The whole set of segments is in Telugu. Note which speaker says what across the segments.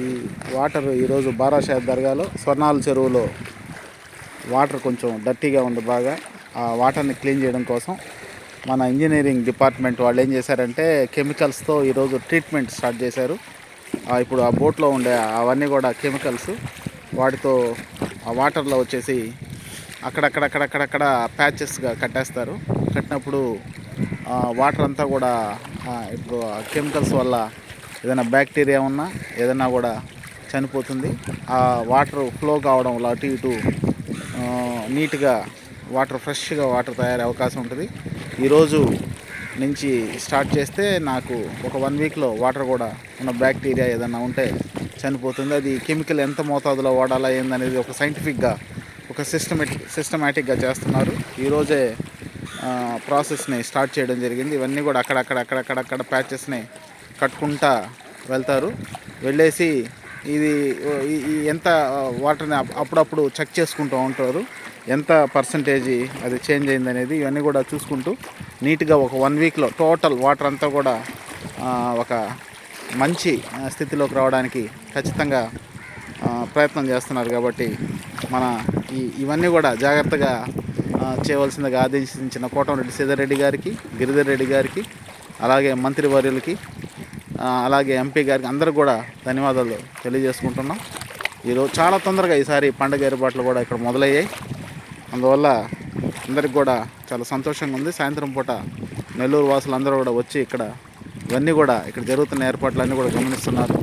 Speaker 1: ఈ వాటర్ ఈరోజు బారాషాద్ దర్గాలో స్వర్ణాల చెరువులో వాటర్ కొంచెం డర్టీగా ఉంది బాగా. ఆ వాటర్ని క్లీన్ చేయడం కోసం మన ఇంజనీరింగ్ డిపార్ట్మెంట్ వాళ్ళు ఏం చేశారంటే కెమికల్స్తో ఈరోజు ట్రీట్మెంట్ స్టార్ట్ చేశారు. ఇప్పుడు ఆ బోట్లో ఉండే అవన్నీ కూడా కెమికల్స్ వాటితో ఆ వాటర్లో వచ్చేసి అక్కడక్కడక్కడక్కడక్కడ ప్యాచెస్గా కట్టేస్తారు. కట్టినప్పుడు వాటర్ అంతా కూడా ఇప్పుడు కెమికల్స్ వల్ల ఏదైనా బ్యాక్టీరియా ఉన్నా ఏదైనా కూడా చనిపోతుంది ఆ వాటర్ ఫ్లో కావడం వల్ల అటు ఇటు నీట్గా వాటర్ ఫ్రెష్గా వాటర్ తయారయ్యే అవకాశం ఉంటుంది. ఈరోజు నుంచి స్టార్ట్ చేస్తే నాకు ఒక వన్ వీక్లో వాటర్ కూడా ఉన్న బ్యాక్టీరియా ఏదైనా ఉంటే చనిపోతుంది. అది కెమికల్ ఎంత మోతాదులో వాడాలా ఏందనేది ఒక సైంటిఫిక్గా ఒక సిస్టమేటిక్ సిస్టమేటిక్గా చేస్తున్నారు. ఈరోజే ప్రాసెస్ని స్టార్ట్ చేయడం జరిగింది. ఇవన్నీ కూడా అక్కడక్కడ అక్కడక్కడక్కడ ప్యాచెస్ని కట్టుకుంటా వెళ్తారు. వెళ్ళేసి ఇది ఎంత వాటర్ని అప్పుడప్పుడు చెక్ చేసుకుంటూ ఉంటారు. ఎంత పర్సంటేజ్ అది చేంజ్ అయింది అనేది ఇవన్నీ కూడా చూసుకుంటూ నీట్గా ఒక వన్ వీక్లో టోటల్ వాటర్ అంతా కూడా ఒక మంచి స్థితిలోకి రావడానికి ఖచ్చితంగా ప్రయత్నం చేస్తున్నారు కాబట్టి మన ఈ ఇవన్నీ కూడా జాగ్రత్తగా చేయవలసిందిగా ఆదేశించిన కోటంరెడ్డి సీతారెడ్డి గారికి గిరిధర్ రెడ్డి గారికి అలాగే మంత్రివర్యులకి అలాగే ఎంపీ గారికి అందరికి కూడా ధన్యవాదాలు తెలియజేసుకుంటున్నాం. ఈరోజు చాలా తొందరగా ఈసారి పండగ ఏర్పాట్లు కూడా ఇక్కడ మొదలయ్యాయి. అందువల్ల అందరికి కూడా చాలా సంతోషంగా ఉంది. సాయంత్రం పూట నెల్లూరు వాసులు అందరూ కూడా వచ్చి ఇక్కడ ఇవన్నీ కూడా ఇక్కడ జరుగుతున్న ఏర్పాట్లన్నీ కూడా గమనిస్తున్నారు.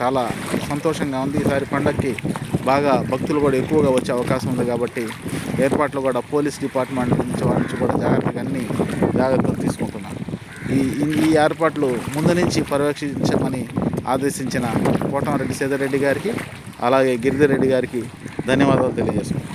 Speaker 1: చాలా సంతోషంగా ఉంది. ఈసారి పండగకి బాగా భక్తులు కూడా ఎక్కువగా వచ్చే అవకాశం ఉంది కాబట్టి ఏర్పాట్లు కూడా పోలీస్ డిపార్ట్మెంట్ నుంచి వారి నుంచి కూడా జాగ్రత్తగా అన్ని జాగ్రత్తలు ఈ ఈ- ఏర్పాట్లు ముందు నుంచి పర్యవేక్షించమని ఆదేశించిన కోటమరెడ్డి సీతారెడ్డి గారికి అలాగే గిరిధర్ రెడ్డి గారికి ధన్యవాదాలు తెలియజేస్తున్నాను